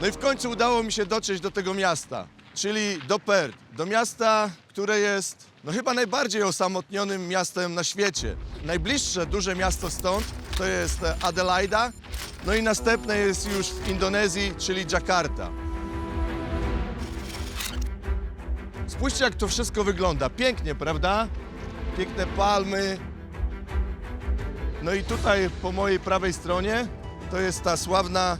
No i w końcu udało mi się dotrzeć do tego miasta, czyli do Perth, do miasta, które jest no chyba najbardziej osamotnionym miastem na świecie. Najbliższe duże miasto stąd to jest e, Adelaida, no i następne jest już w Indonezji, czyli Jakarta. Spójrzcie, jak to wszystko wygląda. Pięknie, prawda? Piękne palmy. No i tutaj po mojej prawej stronie to jest ta sławna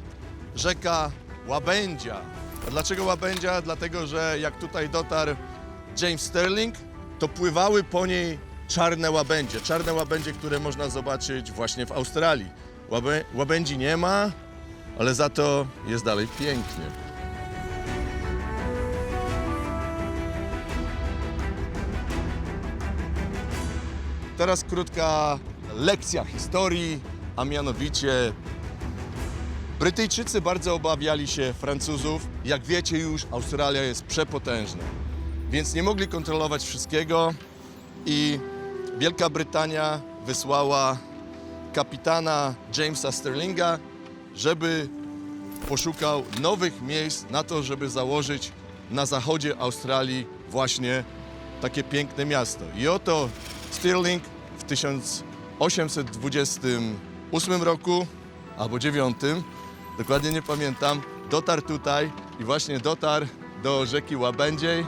rzeka Łabędzia. A dlaczego Łabędzia? Dlatego, że jak tutaj dotarł James Sterling, to pływały po niej czarne łabędzie. Czarne łabędzie, które można zobaczyć właśnie w Australii. Łabę, łabędzi nie ma, ale za to jest dalej pięknie. Teraz krótka lekcja historii, a mianowicie Brytyjczycy bardzo obawiali się Francuzów. Jak wiecie już, Australia jest przepotężna, więc nie mogli kontrolować wszystkiego i Wielka Brytania wysłała kapitana Jamesa Sterlinga, żeby poszukał nowych miejsc na to, żeby założyć na zachodzie Australii właśnie takie piękne miasto. I oto Stirling w 1828 roku albo 9, dokładnie nie pamiętam, dotarł tutaj i właśnie dotarł do rzeki Łabędziej.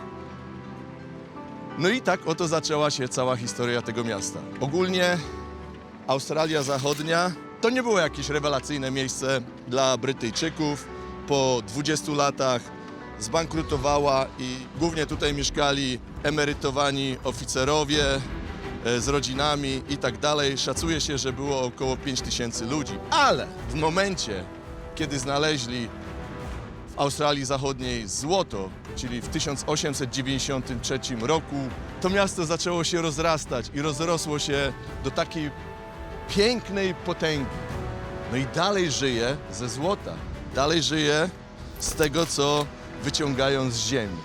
No i tak oto zaczęła się cała historia tego miasta. Ogólnie Australia Zachodnia to nie było jakieś rewelacyjne miejsce dla Brytyjczyków. Po 20 latach zbankrutowała i głównie tutaj mieszkali emerytowani oficerowie e, z rodzinami i tak dalej. Szacuje się, że było około 5 tysięcy ludzi. Ale w momencie, kiedy znaleźli w Australii Zachodniej złoto, czyli w 1893 roku, to miasto zaczęło się rozrastać i rozrosło się do takiej pięknej potęgi. No i dalej żyje ze złota, dalej żyje z tego, co wyciągają z ziemi.